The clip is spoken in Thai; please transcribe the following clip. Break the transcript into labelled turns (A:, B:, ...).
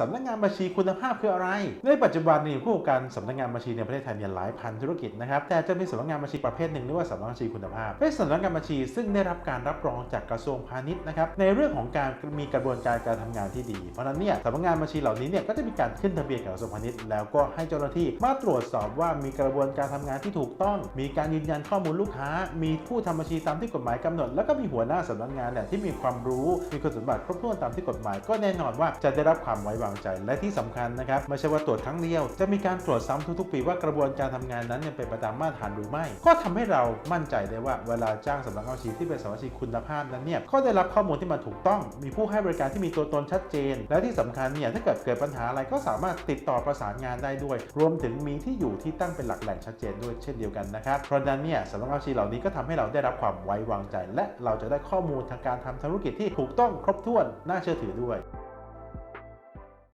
A: สำนักงานบัญชีคุณภาพคืออะไร ในปัจจุบันนี่ผู้ประกอบการสำนักงานบัญชีในประเทศไทยเนี่ยหลายพันธุรกิจนะครับ แต่จะมีสำนักงานบัญชีประเภทหนึ่งเรียกว่าสำนักงานบัญชีคุณภาพ เป็นสำนักงานบัญชีซึ่งได้รับการรับรองจากกระทรวงพาณิชย์นะครับในเรื่องของการมีกระบวนการการทำงานที่ดี เพราะนั้นเนี่ยสำนักงานบัญชีเหล่านี้เนี่ยก็จะมีการขึ้นทะเบียนกับกระทรวงพาณิชย์แล้วก็ให้เจ้าหน้าที่มาตรวจสอบว่ามีกระบวนการทำงานที่ถูกต้อง มีการยืนยันข้อมูลลูกค้า มีผู้ทำบัญชีตามที่กฎหมายกำหนด แล้วก็มีหัวหน้าสำนักงานเนี่ยที่มีความรู้มีคุณสมบัติครบถ้วนตามที่กฎหมาย ก็แน่นอนว่าจะได้รับความไว้วางใจ และที่สำคัญนะครับไม่ใช่ว่าตรวจครั้งเดียว จะมีการตรวจซ้ำทุกๆ ปีว่ากระบวนการทำงานนั้นยังเป็นไปตามมาตรฐานหรือไม่ ก็ทำให้เรามั่นใจได้ว่าเวลาจ้างสำนักงานชีที่เป็นสำนักบัญชีคุณภาพนั้นเนี่ยก็ได้รับข้อมูลที่มันถูกต้อง มีผู้ให้บริการที่มีตัวตนชัดเจน และที่สำคัญเนี่ยถ้าเกิดเกิดปัญหาอะไรก็สามารถติดต่อประสานงานได้ด้วย รวมถึงมีที่อยู่ที่ตั้งเป็นหลักแหล่งชัดเจนด้วยเช่นเดียวกันนะครับเพราะนั้นเนี่ยสำนักงานชีเหล่านี้ก็ทำให้เราได้รับความไว้วางใจ และเราจะได้ข้อมูลทางการทำธุรกิจที่ถูกต้องครบถ้วนน่าเชื่อถือด้วย